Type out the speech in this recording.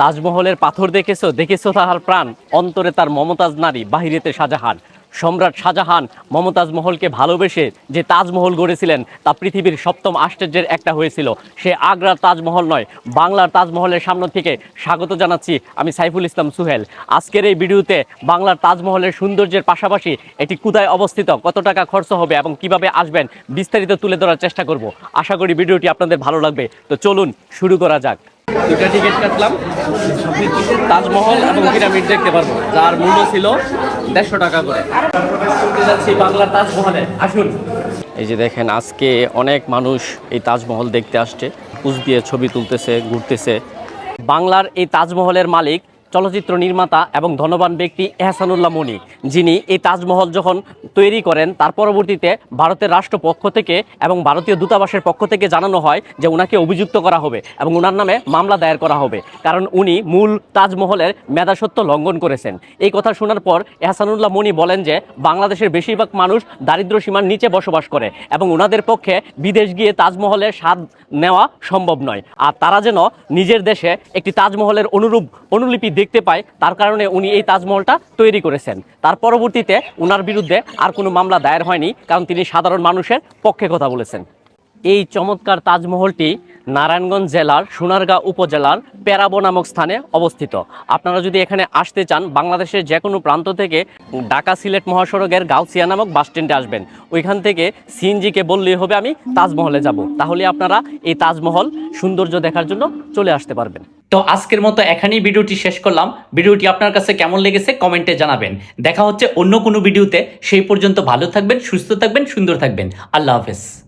তাজমহলের পাথর দেখেছ? দেখেছ তাহার প্রাণ? অন্তরে তার মমতাজ নারী, বাহিরেতে শাহজাহান। সম্রাট শাহজাহান মমতাজ মহলকে ভালোবেসে যে তাজমহল গড়েছিলেন, তা পৃথিবীর সপ্তম আশ্চর্যের একটা হয়েছিল। সে আগ্রার তাজমহল নয়, বাংলার তাজমহলের সামনে থেকে স্বাগত জানাচ্ছি আমি সাইফুল ইসলাম সুহেল। আজকের এই ভিডিওতে বাংলার তাজমহলের সৌন্দর্যের পাশাপাশি এটি কোথায় অবস্থিত, কত টাকা খরচ হবে এবং কীভাবে আসবেন, বিস্তারিত তুলে ধরার চেষ্টা করব। আশা করি ভিডিওটি আপনাদের ভালো লাগবে। তো চলুন, শুরু করা যাক। দুটা টিকিট কাটলাম। তাজমহল এবং পিরামিড দেখতে পারব, যার মূল্য ছিল দেড়শো টাকা করে। যাচ্ছি বাংলার তাজমহলে, আসুন। এই যে দেখেন, আজকে অনেক মানুষ এই তাজমহল দেখতে আসছে। কুচ দিয়ে ছবি তুলতেছে, ঘুরতেছে। বাংলার এই তাজমহলের মালিক চলচ্চিত্র নির্মাতা এবং ধনবান ব্যক্তি এহসানুল্লাহ মনি, যিনি এই তাজমহল যখন তৈরি করেন, তার পরবর্তীতে ভারতের রাষ্ট্রপক্ষ থেকে এবং ভারতীয় দূতাবাসের পক্ষ থেকে জানানো হয় যে ওনাকে অভিযুক্ত করা হবে এবং ওনার নামে মামলা দায়ের করা হবে। কারণ উনি মূল তাজমহলের মেধাসত্ব লঙ্ঘন করেছেন। এই কথা শোনার পর এহসানুল্লাহ মনি বলেন যে, বাংলাদেশের বেশিরভাগ মানুষ দারিদ্র সীমার নিচে বসবাস করে এবং ওনাদের পক্ষে বিদেশ গিয়ে তাজমহলের স্বাদ নেওয়া সম্ভব নয়। আর তারা যেন নিজের দেশে একটি তাজমহলের অনুরূপ, অনুলিপি দেখতে পায়, তার কারণে উনি এই তাজমহলটা তৈরি করেছেন। তার পরবর্তীতে ওনার বিরুদ্ধে আর কোনো মামলা দায়ের হয়নি, কারণ তিনি সাধারণ মানুষের পক্ষে কথা বলেছেন। এই চমৎকার তাজমহলটি নারায়ণগঞ্জ জেলার সোনারগাঁ উপজেলার প্যারাবো নামক স্থানে অবস্থিত। আপনারা যদি এখানে আসতে চান, বাংলাদেশের যে কোনো প্রান্ত থেকে ঢাকা সিলেট মহাসড়কের গাউসিয়া নামক বাস স্ট্যান্ডে আসবেন। ওইখান থেকে সিএনজিকে বললেই হবে, আমি তাজমহলে যাব। তাহলে আপনারা এই তাজমহল সৌন্দর্য দেখার জন্য চলে আসতে পারবেন। তো আজকের মতো এখানেই ভিডিওটি শেষ করলাম। ভিডিওটি আপনার কাছে কেমন লেগেছে কমেন্টে জানাবেন। দেখা হচ্ছে অন্য কোনো ভিডিওতে। সেই পর্যন্ত ভালো থাকবেন, সুস্থ থাকবেন, সুন্দর থাকবেন। আল্লাহ হাফেজ।